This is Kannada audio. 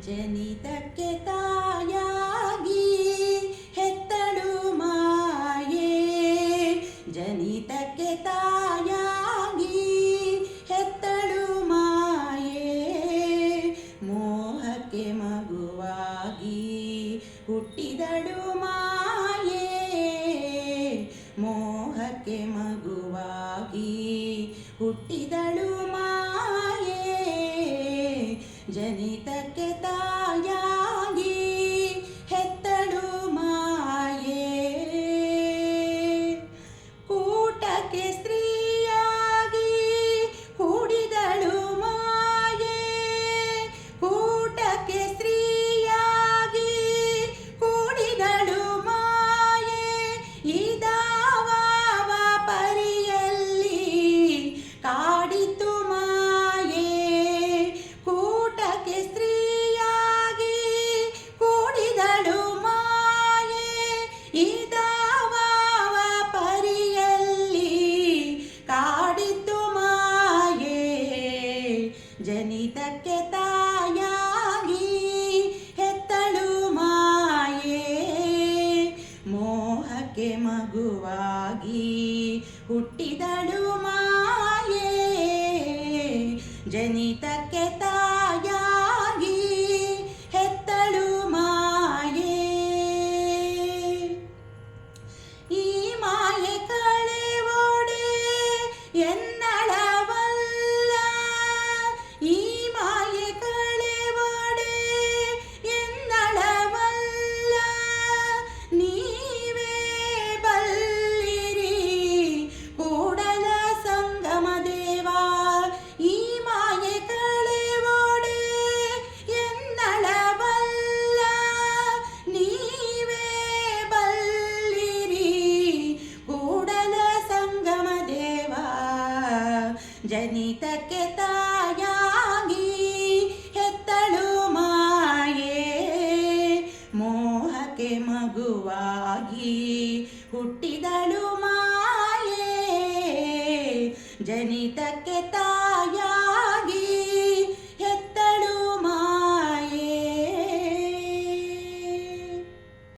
ಜನಿತಕ್ಕೆ ತಾಯಾಗಿ ಹೆತ್ತಳು ಮಾಯೇ. ಜನಿತಕ್ಕೆ ತಾಯಾಗಿ ಹೆತ್ತಳು ಮಾಯೇ. ಮೋಹಕ್ಕೆ ಮಗುವಾಗಿ ಹುಟ್ಟಿದಳು ಮಾಯೇ. ಮೋಹಕ್ಕೆ ಮಗುವಾಗಿ ಹುಟ್ಟಿದಳು ಮಾಯೇ. ಜನಿತಕ್ಕೆ ಜನಿತಕ್ಕೆ ತಾಯಾಗಿ ಹೆತ್ತಳು ಮಾಯೇ. ಮೋಹಕ್ಕೆ ಮಗುವಾಗಿ ಹುಟ್ಟಿದಳು ಮಾಯೇ. ಜನಿತಕ್ಕೆ ತಾಯಾಗಿ ಜನಿತಕ್ಕೆ ತಾಯಾಗಿ ಹೆತ್ತಳು ಮಾಯೇ. ಮೋಹಕ್ಕೆ ಮಗುವಾಗಿ ಹುಟ್ಟಿದಳು ಮಾಯೇ. ಜನಿತಕ್ಕೆ ತಾಯ